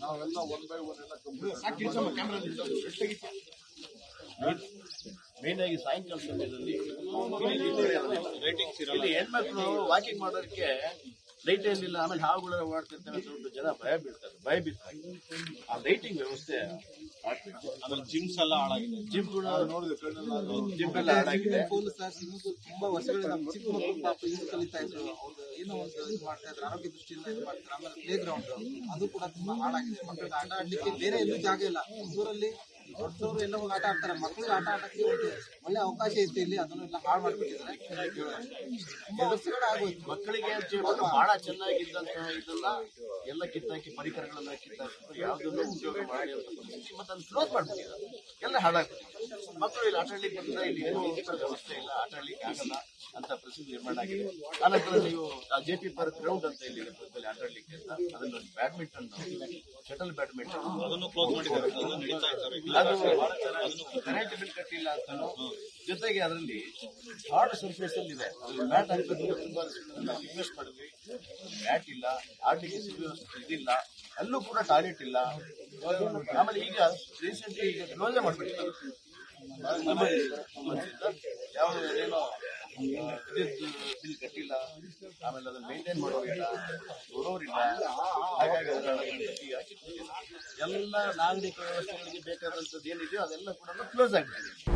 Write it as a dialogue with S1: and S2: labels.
S1: ನಾವೆಲ್ಲ one by
S2: main ಆಗಿ ಸಾಯಂಕಾಲ ಸಮಯದಲ್ಲಿ ಹೆಣ್ಮಕ್ಳು ವಾಕಿಂಗ್ ಮಾಡೋದಕ್ಕೆ ಲೈಟ್ ಏನಿಲ್ಲ ಆಮೇಲೆ ಹಾವುಗಳ ಓಡಾಡ್ತಿರ್ತವೆ ಜನ ಭಯ ಬೀಳ್ತಾರೆ ಭಯ ಬೀಳ್ತಾರೆ. ಆ ಲೈಟಿಂಗ್ ವ್ಯವಸ್ಥೆ
S3: ಆಮೇಲೆ ಜಿಮ್ಸ್ ಎಲ್ಲ ಹಾಳಾಗಿದೆ.
S2: ಜಿಮ್ ಕೂಡ
S1: ನೋಡಿದೆ ಕಣ್ಣೆಲ್ಲ
S2: ಜಿಮ್ ಎಲ್ಲ ಹಾಳಾಗಿದೆ.
S4: ಪೂಲ್ ಸರ್ ಸ್ವಿಮ್ಮಿಂಗ್ ಪೂಲ್ ತುಂಬಾ ವರ್ಷಗಳಿಂದ ನಮ್ಮ ಚಿಕ್ಕ ಮಕ್ಕಳು ಪಾಪ ಈಜು ಕಲಿತಾ ಇದ್ರು. ಅವ್ರು ಏನೋ ಒಂದು ಇದು ಮಾಡ್ತಾ ಇದ್ರು ಆರೋಗ್ಯ ದೃಷ್ಟಿಯಿಂದ ಇದು ಮಾಡ್ತಾರೆ. ಆಮೇಲೆ ಪ್ಲೇ ಗ್ರೌಂಡ್ ಅದು ಕೂಡ ತುಂಬಾ ಹಾಳಾಗಿದೆ. ಮಕ್ಕಳ ಆಟ ಆಡ್ಲಿಕ್ಕೆ ಬೇರೆ ಎಲ್ಲೂ ಜಾಗ ಇಲ್ಲ. ಊರಲ್ಲಿ ದೊಡ್ಡವರು ಎಲ್ಲ ಹೋಗಿ ಆಟ ಆಡ್ತಾರೆ. ಮಕ್ಕಳಿಗೆ ಆಟ ಆಡಕ್ಕೆ ಒಂದು ಒಳ್ಳೆ ಅವಕಾಶ ಇತ್ತು ಇಲ್ಲಿ. ಅದನ್ನೆಲ್ಲ ಹಾಳು ಮಾಡ್ಬಿಟ್ಟಿದ್ದಾರೆ. ವರ್ಷಗಳೇ ಆಗೋಯ್ತು.
S2: ಮಕ್ಕಳಿಗೆ ಹೇಳ್ಬಿಟ್ಟು ಬಹಳ ಚೆನ್ನಾಗಿದ್ದಂತ ಇದನ್ನ ಎಲ್ಲ ಕಿತ್ತಾಕಿ ಪರಿಕರಗಳನ್ನ ಕಿತ್ತಾಕಿ ಯಾವ್ದನ್ನು ಉಪಯೋಗ ಮಾಡಿ ಅಂತ ಮತ್ತೆ ಅದನ್ನ ಕ್ಲೋಸ್ ಮಾಡ್ಬಿಟ್ಟಿದ್ದಾರೆ. ಎಲ್ಲ ಹಾಳಾಗ್ಬಿಟ್ಟಿದೆ. ಮಕ್ಕಳು ಇಲ್ಲಿ ಆಟಾಡ್ಲಿಕ್ಕೆ ಬಂದ್ರೆ ಇಲ್ಲಿ ಏನು ವ್ಯವಸ್ಥೆ ಇಲ್ಲ ಆಟಾಡ್ಲಿಕ್ಕೆ ಆಗಲ್ಲ ಅಂತ ಪರಿಸ್ಥಿತಿ ನಿರ್ಮಾಣ ಆಗಿದೆ. ಆನಂತರ ನೀವು ಜೆ ಪಿ ಪಾರ್ಕ್ ಗ್ರೌಂಡ್ ಅಂತ ಇಲ್ಲಿ ಆಟಾಡ್ಲಿಕ್ಕೆ ಅಂತ ಅದನ್ನು ಬ್ಯಾಡ್ಮಿಂಟನ್ ಶಟಲ್ ಬ್ಯಾಡ್ಮಿಂಟನ್
S3: ಅದನ್ನು ಕ್ಲೋಸ್ ಮಾಡಿದ್ದಾರೆ.
S2: ಕರೆಂಟ್ ಬಿಲ್ ಕಟ್ಟಿಲ್ಲ ಅಂತ ಜೊತೆಗೆ ಅದರಲ್ಲಿ ಹಾರ್ಡ್ ಸರ್ಫೇಸ್ ಅಲ್ಲಿ ಇದೆ. ಮ್ಯಾಟ್ ಹಾಕ್ಬೇಕು ತುಂಬಾ ಇನ್ವೆಸ್ಟ್ ಮಾಡಿದ್ವಿ. ಮ್ಯಾಟ್ ಇಲ್ಲ ಆಡ್ಲಿಕ್ಕೆ ವ್ಯವಸ್ಥೆ ಇದಿಲ್ಲ. ಅಲ್ಲೂ ಕೂಡ ಟಾಯ್ಲೆಟ್ ಇಲ್ಲ. ಆಮೇಲೆ ಈಗ ರೀಸೆಂಟ್ಲಿ ಈಗ ಕ್ಲೋಸೇ ಮಾಡ್ಬಿಟ್ಟಿದ್ದಾರೆ. ಯಾವ ಏನೋ ವಿದ್ಯುತ್ ಬಿಲ್ ಕಟ್ಟಿಲ್ಲ ಆಮೇಲೆ ಅದನ್ನ ಮೇಂಟೈನ್ ಮಾಡೋರಿಲ್ಲ ನೋಡೋರಿಲ್ಲ ಹಾಗಾಗಿ ಎಲ್ಲ ನಾಗರಿಕ ವ್ಯವಸ್ಥೆಗಳಿಗೆ ಬೇಕಾದಂಥದ್ದು ಏನಿದೆಯೋ ಅದೆಲ್ಲ ಕೂಡ ಕ್ಲೋಸ್ ಆಗ್ಬಿಟ್ಟಿದೆ.